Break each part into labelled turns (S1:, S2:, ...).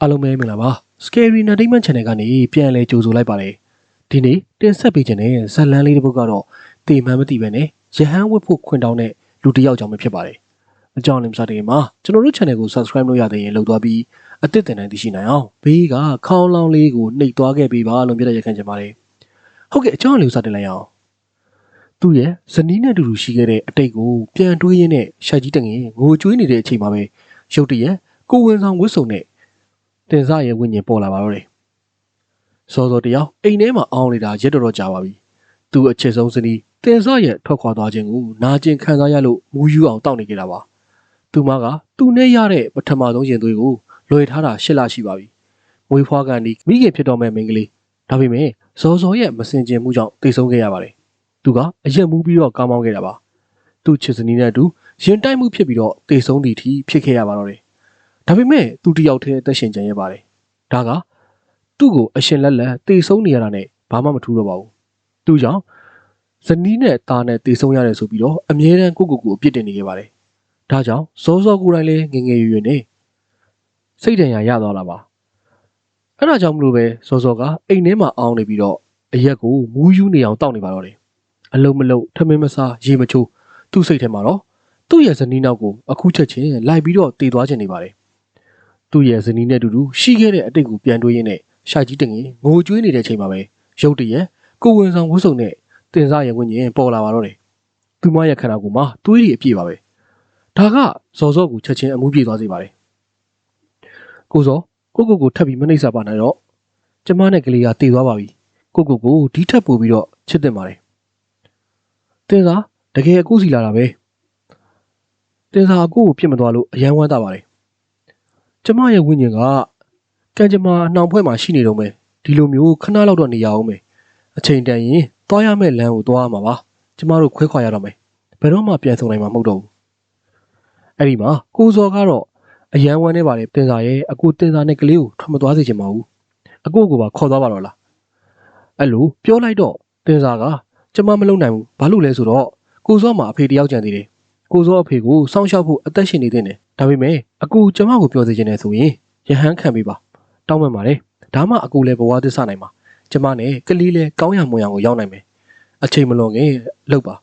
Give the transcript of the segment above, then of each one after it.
S1: အားလုံးပဲမင်္ဂလာပါ Scary Entertainment Channel ကနေပြန်လည်ကြိုဆိုလိုက်ပါတယ်ဒီနေ့တင်ဆက်ပေးခြင်းတဲ့ဇတ်လန်းလေးတစ်ပုဒ်ကတော့တေမှန်မသိပဲနဲ့ရဟန်းဝတ်ဖို့ခွင့်တောင်းတဲ့လူတစ်ယောက်ကြောင့်ပဲဖြစ်ပါတယ်အကြောင်းလည်းမစားတဲ့မှာကျွန်တော်တို့ channel ကို subscribe လုပ်ရတဲ့ရင်လုပ်သွားပြီးအသစ်တင်တိုင်းသိရှိနိုင်အောင်ဘေးကခေါင်းလောင်းလေးကိုနှိပ်သွားခဲ့ပေးပါလို့ပြတဲ့ရခံချင်ပါတယ်ဟုတ်ကဲ့အကြောင်းလေးကိုစတင်လိုက်အောင်သူ့ရဲ့ဇနီးနဲ့အတူတူရှိခဲ့တဲ့အတိတ်ကိုပြန်တွေးရင်းနဲ့ရှာကြီးတငင်ငိုကြွေးနေတဲ့အချိန်မှာပဲရုတ်တရက်ကိုဝင်ဆောင်ဝတ်စုံနဲ့ တင်စားရဲ့ဝိညာဉ်ပေါ်လာပါတော့တယ်။စောစောတယောက်အိမ်ထဲမှာအောင်းနေတာရက်တော်တော်ကြာပါပြီ။သူ့အချက်ဆုံးစနီးတင်စားရဲ့ထွက်ခွာသွားခြင်းကိုနာကျင်ခံစားရလို့မူးယူအောင်တောက်နေကြတာပါ။သူမကသူနဲ့ရတဲ့ပထမဆုံးရင်သွေးကိုလွယ်ထားတာရှစ်လရှိပါပြီ။မွေးဖွားကန်ဒီမိခင်ဖြစ်တော်မဲ့မိန်းကလေးဒါပေမဲ့စောစောရဲ့မစင်ကျင်မှုကြောင့်တိတ်ဆုံးခဲ့ရပါတယ်။သူကအရက်မူးပြီးတော့ကားမောင်းခဲ့တာပါ။သူ့ချစ်စနီးနဲ့အတူရင်တိုက်မှုဖြစ်ပြီးတော့တိတ်ဆုံးသည့်အထိဖြစ်ခဲ့ရပါတော့တယ်။ ဒါပေမဲ့သူတယောက်တည်းအသက်ရှင်ကြံရပါတယ်။ဒါကသူ့ကိုအရှင်လက်လက်တေဆုံးနေရတာနဲ့ဘာမှမထူးတော့ပါဘူး။သူကြောင့်ဇနီးနဲ့သားနဲ့တေဆုံးရတယ်ဆိုပြီးတော့အမြဲတမ်းကိုကိုကိုအပြစ်တင်နေခဲ့ပါတယ်။ဒါကြောင့်စောစောကိုယ်တိုင်လည်းငငယ်ရွယ်ရွယ်နဲ့စိတ်ဒဏ်ရာရသွားတာပါ။အဲ့ဒါကြောင့်မလို့ပဲစောစောကအိမ်ထဲမှာအောင်းနေပြီးတော့အရက်ကိုမူးယူနေအောင်တောက်နေပါတော့တယ်။အလုံးမလုံးထမင်းမစားရေမချိုးသူ့စိတ်ထဲမှာတော့သူ့ရဲ့ဇနီးနောက်ကိုအခုချက်ချင်းလိုက်ပြီးတော့တည်သွားခြင်းနေပါတယ်။ သူ့ရဲ့ဇနီးနဲ့အတူတူရှိခဲ့တဲ့အတိတ်ကိုပြန်တွေးရင်းနဲ့ရှာကြီးတငင်ငိုကြွေးနေတဲ့ချိန်မှာပဲရုတ်တရက်ကိုဝင်ဆောင်ဝှစုံနဲ့တင်စားရဲ့ဝိညာဉ်ပေါ်လာပါတော့တယ်။သူမရဲ့ခန္ဓာကိုယ်မှာသွေးတွေအပြည့်ပါပဲ။ဒါကဇော်ဇော့ကိုချက်ချင်းအမှုပြေသွားစေပါတယ်။ကိုဇော်ကိုကိုကိုထပ်ပြီးမနှိမ့်ဆက်ပါနဲ့တော့ကျမနဲ့ကလေးကတည်သွားပါပြီ။ကိုကိုကိုဒီထက်ပိုပြီးတော့ချစ်တင်ပါတယ်။တင်စားတကယ်အကူစီလာတာပဲ။တင်စားအကူကိုပြစ်မသွားလို့အယမ်းဝမ်းသာပါတယ်။ ကျမရဲ့ဝိညာဉ်ကကံကြမ္မာအနှောင်ဖွဲ့မှာရှိနေတော့မယ်ဒီလိုမျိုးခဏလောက်တော့နေရအောင်မယ်အချိန်တန်ရင်သွားရမယ့်လမ်းကိုသွားရမှာပါကျမတို့ခွဲခွာရတော့မယ်ဘယ်တော့မှပြန်ဆုံနိုင်မှာမဟုတ်တော့ဘူးအဲ့ဒီမှာကိုဇော်ကတော့အယမ်းဝမ်းနေပါလေတင်စာရဲ့အကူတင်စာနဲ့ကလေးကိုထွက်မသွားစေချင်ပါဘူးအကူကိုပါခေါ်သွားပါတော့လားအဲ့လိုပြောလိုက်တော့တင်စာကကျမမလုံနိုင်ဘူးဘာလို့လဲဆိုတော့ကိုဇော်မှာအဖေတယောက်ကြံသေးတယ် ကိုဇော်အဖေကိုစောင့်ရှောက်ဖို့အသက်ရှင်နေသေးတယ်ဒါပေမဲ့အကူကျမကိုပြောစေချင်တယ်ဆိုရင်ရဟန်းခံပေးပါတောင်းပန်ပါတယ်ဒါမှအကူလည်းဘဝသစ္စာနိုင်မှာကျမနဲ့ကလေးလည်းကောင်းရမွန်ရအောင်ကိုရောက်နိုင်မယ်အချိန်မလွန်ခင်လှုပ်ပါ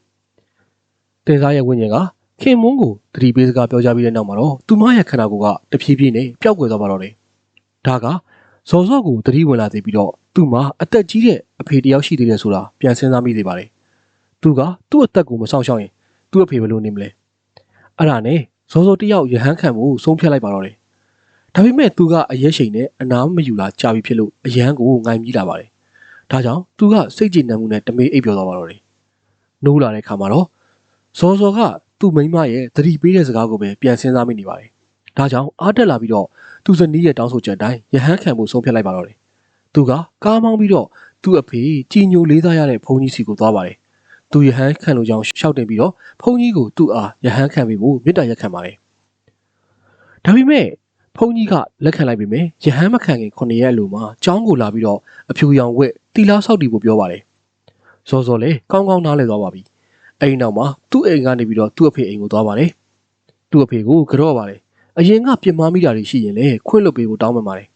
S1: တင်စားရဲ့ဝိညာဉ်ကခင်မွန်းကိုတတိပေးစကားပြောကြပြီးတဲ့နောက်မှာတော့သူမရဲ့ခန္ဓာကိုယ်ကတဖြည်းဖြည်းနဲ့ပျောက်ကွယ်သွားပါတော့တယ်ဒါကဇော်စော့ကိုတတိဝင်လာသေးပြီးတော့သူ့မှာအသက်ကြီးတဲ့အဖေတယောက်ရှိသေးတယ်ဆိုတာပြန်စဉ်းစားမိသေးပါတယ်သူကသူ့အသက်ကိုမဆောင်ရှောက်ရင် သူ့အဖေဘယ်လိုနေမလဲအဲ့ဒါနဲ့ဇော်စော်တယောက်ရဟန်းခံဖို့ဆုံးဖြတ်လိုက်ပါတော့တယ်ဒါပေမဲ့သူကအရက်ရှိန်နဲ့အနာမယူလာကြာပြီဖြစ်လို့အရန်ကိုငိုင်ပြီးလာပါတယ်။ဒါကြောင့်သူကစိတ်ကြည်နံမှုနဲ့တမေးအိပ်ပျော်သွားပါတော့တယ်။နိုးလာတဲ့ခါမှာတော့ဇော်ဇော်ကသူ့မိန်းမရဲ့သတိပေးတဲ့စကားကိုပဲပြန်စဉ်းစားမိနေပါတယ်။ဒါကြောင့်အားတက်လာပြီးတော့သူ့ဇနီးရဲ့တောင်းဆိုချက်အတိုင်းရဟန်းခံဖို့ဆုံးဖြတ်လိုက်ပါတော့တယ်။သူကကားမောင်းပြီးတော့သူ့အဖေကြည်ညိုလေးစားရတဲ့ဘုန်းကြီးစီကိုသွားပါတယ်။ သူရဟန်းခံလို့ကြောင်းရှောက်တင်ပြီးတော့ဘုန်းကြီးကိုသူ့အားရဟန်းခံပြီးဖို့မေတ္တာရက်ခံပါတယ်။ဒါပေမဲ့ဖုန်ကြီးကလက်ခံလိုက်ပြီမယ်ရဟန်းမခံခင်9ရက်အလိုမှာចောင်းကိုလာပြီးတော့အဖြူရောင်ဝက်တီလာဆောက်တီဖို့ပြောပါတယ်စောစောလေကောင်းကောင်းနားလဲသွားပါပြီအဲ့ဒီနောက်မှာသူ့အိမ်ကနေပြီးတော့သူ့အဖေအိမ်ကိုသွားပါတယ်သူ့အဖေကိုကြော့ပါတယ်အရင်ကပြင်မာမိတာတွေရှိရင်လေခွင့်လွတ်ပေးဖို့တောင်းပန်ပါတယ်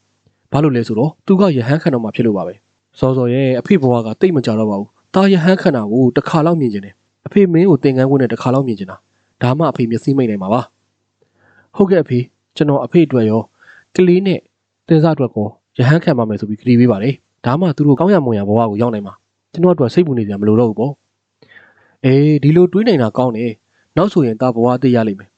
S1: ဘာလို့လဲဆိုတော့သူကရဟန်းခံတော့မှဖြစ်လို့ပါပဲစောစောရဲ့အဖေဘဝကတိတ်မကြတော့ပါဘူး တာရဟန်းခံတာကိုတစ်ခါလောက်မြင်ကျင်တယ်အဖေမင်းကိုသင်ကန်းခွင့်နဲ့တစ်ခါလောက်မြင်ကျင်တာဒါမှအဖေမျက်စိမိတ်နိုင်မှာပါဟုတ်ကဲ့အဖေကျွန်တော်အဖေအတွက်ရောကလေးနဲ့တင်စားအတွက်ကိုရဟန်းခံပါမယ်ဆိုပြီးကြည်ပေးပါတယ်ဒါမှသူတို့ကောင်းရမွန်ရဘဝကိုရောက်နိုင်မှာကျွန်တော်အတွက်စိတ်ပူနေကြမလို့တော့ဘူးပေါ့အေးဒီလိုတွေးနေတာကောင်းတယ်နောက်ဆိုရင်တာဘဝအသေးရလိမ့်မယ်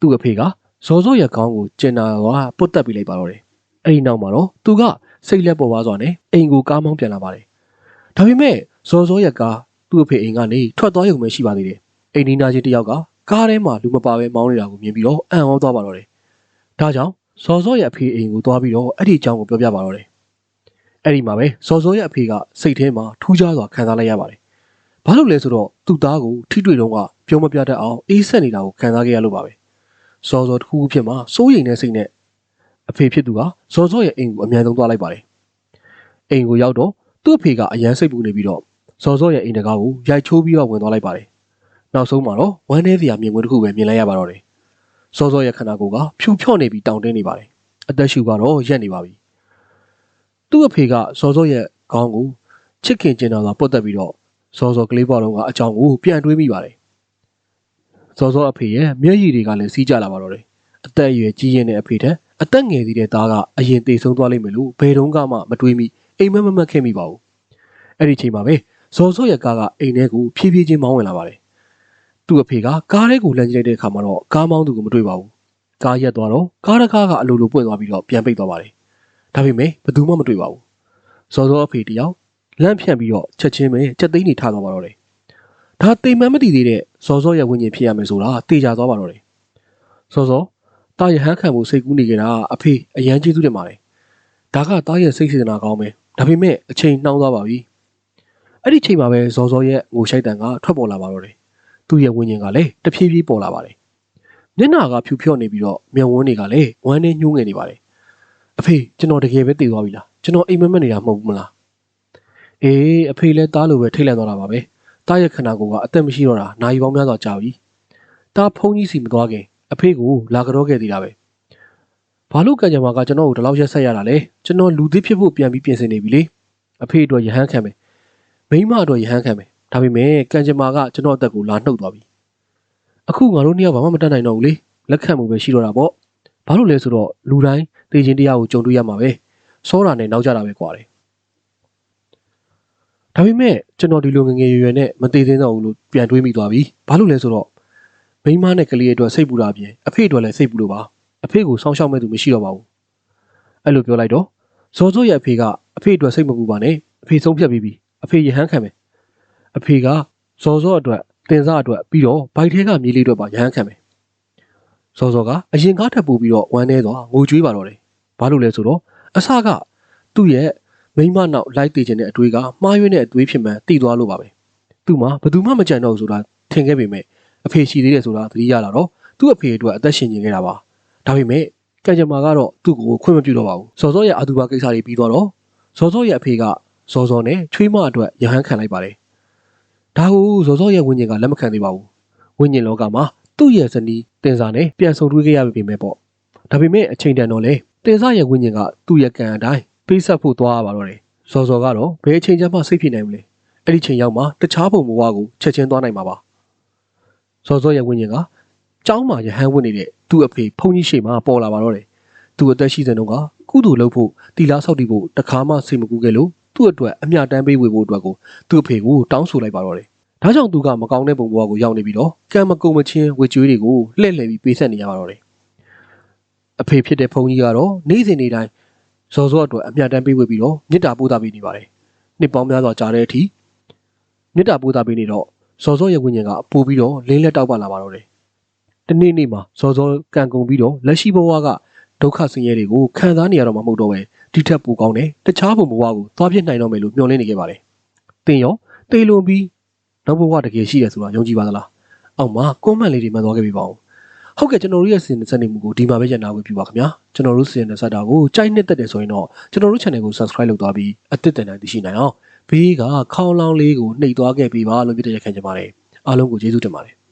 S1: သူ့အဖေကဇော်ဇော့ရကောင်းကိုကျင်နာကပုတ်တက်ပြီးလိုက်ပါတော့တယ်အဲ့ဒီနောက်မှာတော့သူကစိတ်လက်ပေါ်ပါစွာနဲ့အိမ်ကိုကားမောင်းပြန်လာပါတယ် ဒါပေမဲ့ဇော်ဇော့ရကသူ့အဖေအိမ်ကနေထွက်သွားရုံပဲရှိပါသေးတယ်အိမ်နီးနားချင်းတယောက်ကကားထဲမှာလူမပါပဲမောင်းနေတာကိုမြင်ပြီးတော့အံ့ဩသွားပါတော့တယ်။ဒါကြောင့်စော်စောရဲ့အဖေအိမ်ကိုသွားပြီးတော့အဲ့ဒီအကြောင်းကိုပြောပြပါတော့တယ်။အဲ့ဒီမှာပဲစော်စောရဲ့အဖေကစိတ်ထဲမှာထူးခြားစွာခံစားလိုက်ရပါတယ်။ဘာလို့လဲဆိုတော့သူ့သားကိုထိတွေ့တော့ကပြောမပြတတ်အောင်အေးဆက်နေတာကိုခံစားခဲ့ရလို့ပါပဲ။စော်စောတစ်ခုခုဖြစ်မှာစိုးရိမ်တဲ့စိတ်နဲ့အဖေဖြစ်သူကစော်စောရဲ့အိမ်ကိုအမြန်ဆုံးသွားလိုက်ပါတယ်။အိမ်ကိုရောက်တော့ သူ့အဖေကအရန်စိတ်ပူနေပြီးတော့စော်စောရဲ့အိမ်တကားကိုရိုက်ချိုးပြီးတော့ဝင်သွားလိုက်ပါတယ်။နောက်ဆုံးမှာတော့ဝမ်းနေစရာမြင်ကွင်းတစ်ခုပဲမြင်လိုက်ရပါတော့တယ်။စောစောရဲ့ခန္ဓာကိုယ်ကဖြူဖြော့နေပြီးတောင့်တင်းနေပါတယ်အသက်ရှူကတော့ရက်နေပါပြီသူ့အဖေကစောစောရဲ့ခေါင်းကိုချစ်ခင်ကျင်တော်သာပုတ်တက်ပြီးတော့စောစောကလေးပေါ်တော့ကအကြောင်းကိုပြန်တွေးမိပါတယ်စောစောအဖေရဲ့မျက်ရည်တွေကလည်းစီးကြလာပါတော့တယ်အသက်အရွယ်ကြီးရင်တဲ့အဖေတဲ့အသက်ငယ်သေးတဲ့သားကအရင်တေဆုံးသွားလိမ့်မယ်လို့ဘယ်တော့မှမတွေးမိ အိမ်မက်မမက်ခဲ့မိပါဘူးအဲ့ဒီချိန်မှာပဲစောစောရဲ့ကားကအိမ်ထဲကိုဖြည်းဖြည်းချင်းမောင်းဝင်လာပါတယ်သူ့အဖေကကားထဲကိုလမ်းကြည့်လိုက်တဲ့အခါမှာတော့ကားမောင်းသူကိုမတွေ့ပါဘူးကားရက်သွားတော့ကားတစ်ကားကအလိုလိုပွင့်သွားပြီးတော့ပြန်ပိတ်သွားပါတယ်ဒါပေမဲ့ဘယ်သူမှမတွေ့ပါဘူးစောစောအဖေတယောက်လမ်းဖြန့်ပြီးတော့ချက်ချင်းပဲချက်သိန်းနေထသွားပါတော့တယ်ဒါတိမ်မှန်မတည်သေးတဲ့စောစောရဲ့ဝိညာဉ်ဖြစ်ရမယ်ဆိုတာတေချာသွားပါတော့တယ်စောစောတာရဟန်းခံမှုစိတ်ကူးနေကြတာအဖေအရန်ကျေးဇူးတင်ပါတယ်ဒါကတာရဲ့စိတ်စေတနာကောင်းပဲ ဒါပေမဲ့အချိန်နှောင်းသွားပါပြီအဲ့ဒီချိန်မှာပဲစောစောရဲ့ငိုရှိုက်တန်ကထွက်ပေါ်လာပါတော့တယ်သူ့ရဲ့ဝိညာဉ်ကလည်းတဖြည်းဖြည်းပေါ်လာပါတယ်မျက်နှာကဖြူဖြော့နေပြီးတော့မျက်ဝန်းတွေကလည်းဝမ်းနဲ့ညှိုးငယ်နေပါတယ်အဖေကျွန်တော်တကယ်ပဲတည်သွားပြီလားကျွန်တော်အိမ်မက်မက်နေတာမဟုတ်ဘူးမလားအေးအဖေလည်းတားလို့ပဲထိတ်လန့်သွားတာပါပဲတားရဲ့ခန္ဓာကိုယ်ကအသက်မရှိတော့တာနာရီပေါင်းများစွာကြာပြီတားဖုန်းကြီးစီမသွားခင်အဖေကိုလာကြောခဲ့သေးတာပဲ ဘာလို့ကံကြမ္မာကကျွန်တော်ကိုဒီလောက်ရက်ဆက်ရတာလဲကျွန်တော်လူသစ်ဖြစ်ဖို့ပြန်ပြီးပြင်ဆင်နေပြီလေအဖေအတွက်ရဟန်းခံမယ်မိမအတွက်ရဟန်းခံမယ်ဒါပေမဲ့ကံကြမ္မာကကျွန်တော်အသက်ကိုလာနှုတ်သွားပြီအခုငါတို့နှစ်ယောက်ဘာမှမတတ်နိုင်တော့ဘူးလေလက်ခံမှုပဲရှိတော့တာပေါ့ဘာလို့လဲဆိုတော့လူတိုင်းသိချင်းတရားကိုကြုံတွေ့ရမှာပဲစောတာနဲ့နောက်ကြတာပဲကွာတယ်ဒါပေမဲ့ကျွန်တော်ဒီလိုငယ်ငယ်ရွယ်ရွယ်နဲ့မသေးသေးတော့ဘူးလို့ပြန်တွေးမိသွားပြီဘာလို့လဲဆိုတော့မိန်းမနဲ့ကလေးအတွက်စိတ်ပူတာအပြင်အဖေအတွက်လည်းစိတ်ပူလို့ပါ အဖေကိုစောင့်ရှောက်မဲ့သူမရှိတော့ပါဘူးအဲ့လိုပြောလိုက်တော့ဇော်ဇော့ရဲ့အဖေကအဖေအတွက်စိတ်မပူပါနဲ့အဖေဆုံးဖြတ်ပြီးပြီအဖေရဟန်းခံမယ်အဖေကဇော်ဇော့အတွက်တင်စားအတွက်ပြီးတော့ဘိုက်ထဲကမြေးလေးအတွက်ပါရဟန်းခံမယ်ဇော်ဇော့ကအရင်ကားထပ်ပူပြီးတော့ဝမ်းနေသွားငိုကြွေးပါတော့တယ်ဘာလို့လဲဆိုတော့အစကသူ့ရဲ့မိန်းမနောက်လိုက်တည်ခြင်းတဲ့အတွေးကမှားယွင်းတဲ့အတွေးဖြစ်မှန်တည်သွားလို့ပါပဲသူ့မှာဘယ်သူမှမကြံတော့ဘူးဆိုတာထင်ခဲ့ပေမဲ့အဖေရှိသေးတယ်ဆိုတာသတိရလာတော့သူ့အဖေအတွက်အသက်ရှင်နေခဲ့တာပါ ဒါပေမဲ့ကံကြမ္မာကတော့သူ့ကိုခွင့်မပြုတော့ပါဘူးဇော်ဇော့ရဲ့အာသူဘကိစ္စတွေပြီးတော့ဇော်ဇော့ရဲ့အဖေကဇော်ဇော်နဲ့ချွေးမအတွက်ရဟန်းခံလိုက်ပါတယ်ဒါကိုဇော်ဇော့ရဲ့ဝိညာဉ်ကလက်မခံသေးပါဘူးဝိညာဉ်လောကမှာသူ့ရဲ့ဇနီးတင်စာနဲ့ပြန်ဆုံတွေ့ခဲ့ရပြီပဲပေါ့ဒါပေမဲ့အချိန်တန်တော့လေတင်စာရဲ့ဝိညာဉ်ကသူ့ရဲ့ကံအတိုင်းပေးဆက်ဖို့သွားရပါတော့တယ်ဇော်ဇော်ကတော့ဘယ်အချိန်ကျမှစိတ်ဖြစ်နိုင်မလဲအဲ့ဒီချိန်ရောက်မှတခြားပုံဘဝကိုချက်ချင်းသွားနိုင်မှာပါဇော်ဇော်ရဲ့ဝိညာဉ်ကကျောင်းမှာရဟန်းဝင်နေတဲ့ သူ့အဖေဖုန်ကြီးရှိမှပေါ်လာပါတော့တယ်သူအသက်ရှိတဲ့နှုန်းကကုသိုလ်လုပ်ဖို့တီလာဆောက်တည်ဖို့တခါမှစိတ်မကူးခဲ့လို့သူ့အတွက်အမျှတမ်းပေးဝေဖို့အတွက်ကိုသူ့အဖေကိုတောင်းဆိုလိုက်ပါတော့တယ်ဒါကြောင့်သူကမကောင်းတဲ့ပုံဘဝကိုရောက်နေပြီးတော့ကံမကုံမချင်းဝေကျွေးတွေကိုလှည့်လည်ပြီးပေးဆက်နေရပါတော့တယ်အဖေဖြစ်တဲ့ဖုန်ကြီးကတော့နေ့စဉ်နေ့တိုင်းဇော်ဇောအတွက်အမျှတမ်းပေးဝေပြီးတော့မေတ္တာပို့တာပေးနေပါတယ်နှစ်ပေါင်းများစွာကြာတဲ့အထိမေတ္တာပို့တာပေးနေတော့ဇော်ဇောရဲ့ဝိညာဉ်ကပို့ပြီးတော့လင်းလက်တောက်ပလာပါတော့တယ် တနေ့နေ့မှာဇော်ဇောကံကုန်ပြီးတော့လက်ရှိဘဝကဒုက္ခဆင်းရဲတွေကိုခံစားနေရတော့မှမဟုတ်တော့ပဲဒီထက်ပိုကောင်းတယ်တခြားဘုံဘဝကိုသွားပြစ်နိုင်တော့မယ်လို့မျှော်လင့်နေခဲ့ပါတယ်။တင်ရောတေလွန်ပြီးနောက်ဘဝတကယ်ရှိတယ်ဆိုတာယုံကြည်ပါသလား။အောက်မှာကွန်မန့်လေးတွေမှန်သွားခဲ့ပြီပါဦး။ဟုတ်ကဲ့ကျွန်တော်တို့ရဲ့စီစဉ်စနေမှုကိုဒီမှာပဲညနာဝေပြပါခင်ဗျာ။ကျွန်တော်တို့စီစဉ်တဲ့စက်တာကိုကြိုက်နှစ်သက်တယ်ဆိုရင်တော့ကျွန်တော်တို့ channel ကို subscribe လုပ်သွားပြီးအသစ်တင်နိုင်သိရှိနိုင်အောင်ဘေးကခေါင်းလောင်းလေးကိုနှိပ်သွားခဲ့ပေးပါလို့ပြည့်တဲ့ရခံကြပါတယ်။အားလုံးကိုကျေးဇူးတင်ပါတယ်။